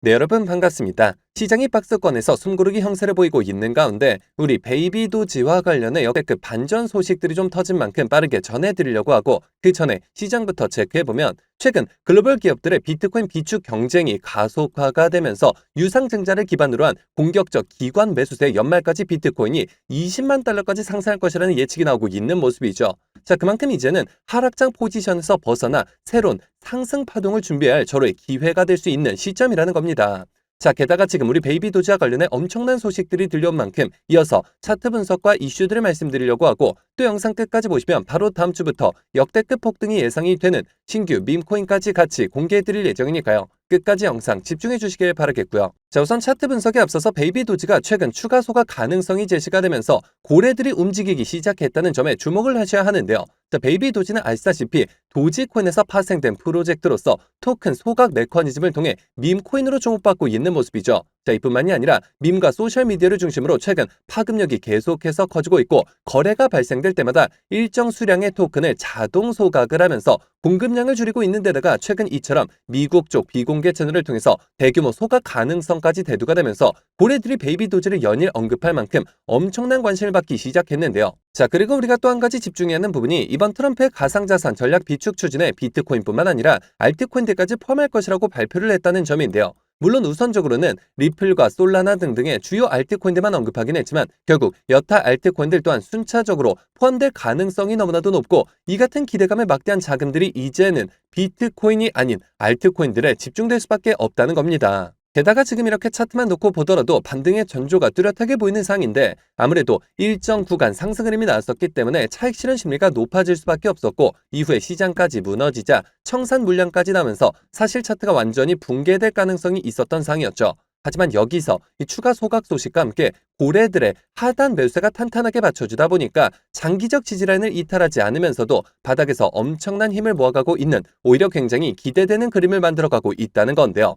네, 여러분 반갑습니다. 시장이 박스권에서 숨고르기 형세를 보이고 있는 가운데 우리 베이비 도지와 관련해 역대급 반전 소식들이 좀 터진 만큼 빠르게 전해드리려고 하고 그 전에 시장부터 체크해보면 최근 글로벌 기업들의 비트코인 비축 경쟁이 가속화가 되면서 유상증자를 기반으로 한 공격적 기관 매수세 연말까지 비트코인이 20만 달러까지 상승할 것이라는 예측이 나오고 있는 모습이죠. 자, 그만큼 이제는 하락장 포지션에서 벗어나 새로운 상승 파동을 준비할 절호의 기회가 될 수 있는 시점이라는 겁니다. 자, 게다가 지금 우리 베이비 도지와 관련해 엄청난 소식들이 들려온 만큼 이어서 차트 분석과 이슈들을 말씀드리려고 하고 또 영상 끝까지 보시면 바로 다음 주부터 역대급 폭등이 예상이 되는 신규 밈코인까지 같이 공개해드릴 예정이니까요. 끝까지 영상 집중해 주시길 바라겠고요. 자, 우선 차트 분석에 앞서서 베이비 도지가 최근 추가 소가 가능성이 제시가 되면서 고래들이 움직이기 시작했다는 점에 주목을 하셔야 하는데요. 자, 베이비 도지는 아시다시피 도지코인에서 파생된 프로젝트로서 토큰 소각 메커니즘을 통해 밈코인으로 주목받고 있는 모습이죠. 자, 이뿐만이 아니라 밈과 소셜미디어를 중심으로 최근 파급력이 계속해서 커지고 있고 거래가 발생될 때마다 일정 수량의 토큰을 자동 소각을 하면서 공급량을 줄이고 있는 데다가 최근 이처럼 미국 쪽 비공개 채널을 통해서 대규모 소각 가능성 까지 대두가 되면서 고래들이 베이비 도지를 연일 언급할 만큼 엄청난 관심을 받기 시작했는데요. 자, 그리고 우리가 또 한 가지 집중해야 하는 부분이 이번 트럼프의 가상자산 전략 비축 추진에 비트코인뿐만 아니라 알트코인들까지 포함할 것이라고 발표를 했다는 점인데요. 물론 우선적으로는 리플과 솔라나 등등의 주요 알트코인들만 언급하긴 했지만 결국 여타 알트코인들 또한 순차적으로 포함될 가능성이 너무나도 높고 이 같은 기대감에 막대한 자금들이 이제는 비트코인이 아닌 알트코인들에 집중될 수밖에 없다는 겁니다. 게다가 지금 이렇게 차트만 놓고 보더라도 반등의 전조가 뚜렷하게 보이는 상인데 아무래도 일정 구간 상승 흐름이 나왔었기 때문에 차익 실현 심리가 높아질 수밖에 없었고 이후에 시장까지 무너지자 청산 물량까지 나면서 사실 차트가 완전히 붕괴될 가능성이 있었던 상이었죠. 하지만 여기서 이 추가 소각 소식과 함께 고래들의 하단 매수세가 탄탄하게 받쳐주다 보니까 장기적 지지라인을 이탈하지 않으면서도 바닥에서 엄청난 힘을 모아가고 있는 오히려 굉장히 기대되는 그림을 만들어가고 있다는 건데요.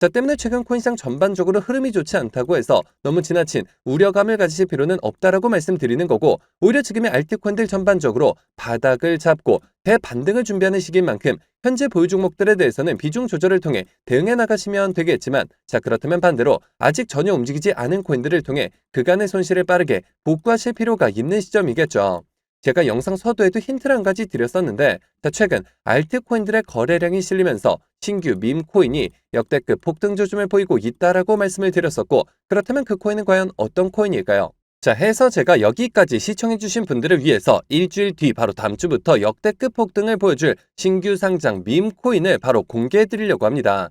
자 때문에 최근 코인시장 전반적으로 흐름이 좋지 않다고 해서 너무 지나친 우려감을 가지실 필요는 없다라고 말씀드리는 거고 오히려 지금의 알트코인들 전반적으로 바닥을 잡고 대반등을 준비하는 시기인 만큼 현재 보유 종목들에 대해서는 비중 조절을 통해 대응해 나가시면 되겠지만 자 그렇다면 반대로 아직 전혀 움직이지 않은 코인들을 통해 그간의 손실을 빠르게 복구하실 필요가 있는 시점이겠죠. 제가 영상 서두에도 힌트를 한 가지 드렸었는데 최근 알트코인들의 거래량이 실리면서 신규 밈 코인이 역대급 폭등 조짐을 보이고 있다라고 말씀을 드렸었고 그렇다면 그 코인은 과연 어떤 코인일까요? 자 해서 제가 여기까지 시청해주신 분들을 위해서 일주일 뒤 바로 다음 주부터 역대급 폭등을 보여줄 신규 상장 밈 코인을 바로 공개해드리려고 합니다.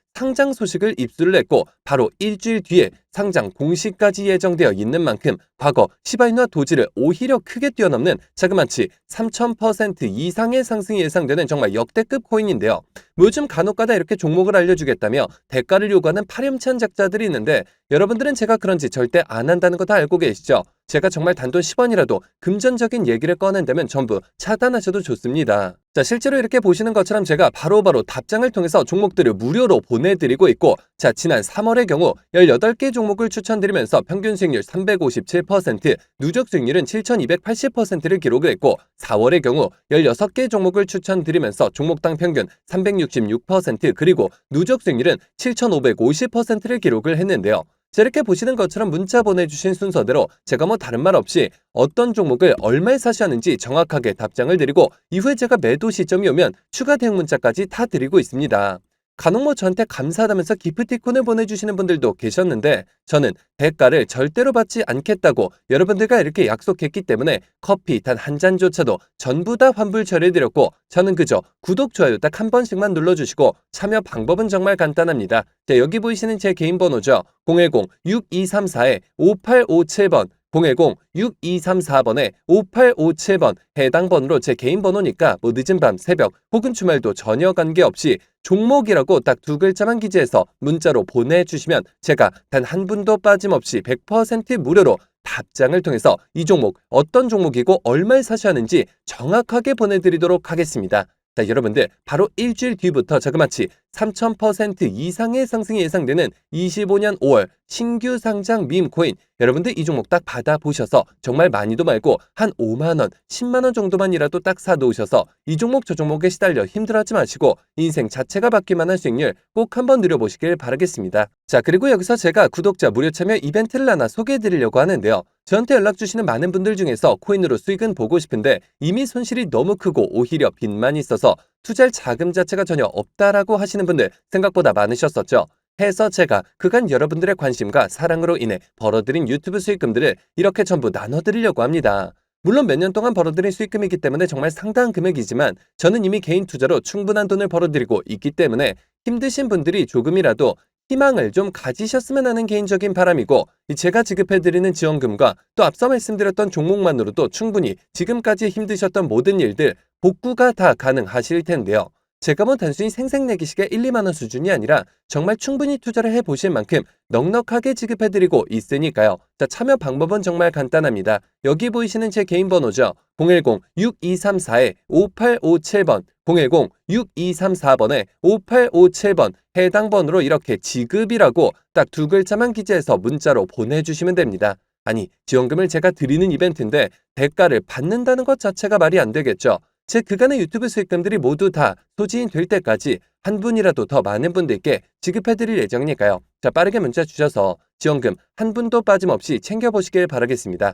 상장 소식을 입수를 했고 바로 일주일 뒤에 상장 공시까지 예정되어 있는 만큼 과거 시바이누와 도지를 오히려 크게 뛰어넘는 자그마치 3000% 이상의 상승이 예상되는 정말 역대급 코인인데요. 요즘 간혹가다 이렇게 종목을 알려주겠다며 대가를 요구하는 파렴치한 작자들이 있는데 여러분들은 제가 그런지 절대 안 한다는 거 다 알고 계시죠? 제가 정말 단돈 10원이라도 금전적인 얘기를 꺼낸다면 전부 차단하셔도 좋습니다. 자, 실제로 이렇게 보시는 것처럼 제가 바로바로 바로 답장을 통해서 종목들을 무료로 보내드리고 있고, 자, 지난 3월의 경우 18개 종목 을 추천드리면서 평균 수익률 357%, 누적 수익률은 7,280%를 기록을 했고, 4월의 경우 16개 종목을 추천드리면서 종목당 평균 366%, 그리고 누적 수익률은 7,550%를 기록을 했는데요. 자, 이렇게 보시는 것처럼 문자 보내주신 순서대로 제가 뭐 다른 말 없이 어떤 종목을 얼마에 사시하는지 정확하게 답장을 드리고 이후에 제가 매도 시점이 오면 추가 대응 문자까지 다 드리고 있습니다. 간혹 뭐 저한테 감사하다면서 기프티콘을 보내주시는 분들도 계셨는데 저는 대가를 절대로 받지 않겠다고 여러분들과 이렇게 약속했기 때문에 커피 단 한 잔조차도 전부 다 환불 처리해드렸고 저는 그저 구독, 좋아요 딱 한 번씩만 눌러주시고 참여 방법은 정말 간단합니다. 자, 여기 보이시는 제 개인 번호죠. 010-6234-5857번 010-6234번에 5857번 해당 번호로 제 개인 번호니까 뭐 늦은 밤, 새벽 혹은 주말도 전혀 관계없이 종목이라고 딱 두 글자만 기재해서 문자로 보내주시면 제가 단 한 분도 빠짐없이 100% 무료로 답장을 통해서 이 종목 어떤 종목이고 얼마에 사셔야 하는지 정확하게 보내드리도록 하겠습니다. 자, 여러분들 바로 일주일 뒤부터 자그마치 3000% 이상의 상승이 예상되는 25년 5월 신규 상장 밈 코인 여러분들 이 종목 딱 받아보셔서 정말 많이도 말고 한 5만원, 10만원 정도만이라도 딱 사놓으셔서 이 종목 저 종목에 시달려 힘들어하지 마시고 인생 자체가 바뀔 만한 수익률 꼭 한번 누려보시길 바라겠습니다. 자 그리고 여기서 제가 구독자 무료 참여 이벤트를 하나 소개해드리려고 하는데요. 저한테 연락 주시는 많은 분들 중에서 코인으로 수익은 보고 싶은데 이미 손실이 너무 크고 오히려 빚만 있어서 투자할 자금 자체가 전혀 없다라고 하시는 분들 생각보다 많으셨었죠. 해서 제가 그간 여러분들의 관심과 사랑으로 인해 벌어들인 유튜브 수익금들을 이렇게 전부 나눠드리려고 합니다. 물론 몇 년 동안 벌어들인 수익금이기 때문에 정말 상당한 금액이지만 저는 이미 개인 투자로 충분한 돈을 벌어들이고 있기 때문에 힘드신 분들이 조금이라도 희망을 좀 가지셨으면 하는 개인적인 바람이고 제가 지급해드리는 지원금과 또 앞서 말씀드렸던 종목만으로도 충분히 지금까지 힘드셨던 모든 일들 복구가 다 가능하실 텐데요. 제가 뭐 단순히 생색내기식의 1, 2만원 수준이 아니라 정말 충분히 투자를 해보실 만큼 넉넉하게 지급해드리고 있으니까요. 자, 참여 방법은 정말 간단합니다. 여기 보이시는 제 개인 번호죠. 010-6234-5857번 010-6234번에 5857번 해당 번호로 이렇게 지급이라고 딱 두 글자만 기재해서 문자로 보내주시면 됩니다. 아니, 지원금을 제가 드리는 이벤트인데 대가를 받는다는 것 자체가 말이 안 되겠죠. 제 그간의 유튜브 수익금들이 모두 다 소지인 될 때까지 한 분이라도 더 많은 분들께 지급해드릴 예정이니까요. 자, 빠르게 문자 주셔서 지원금 한 분도 빠짐없이 챙겨보시길 바라겠습니다.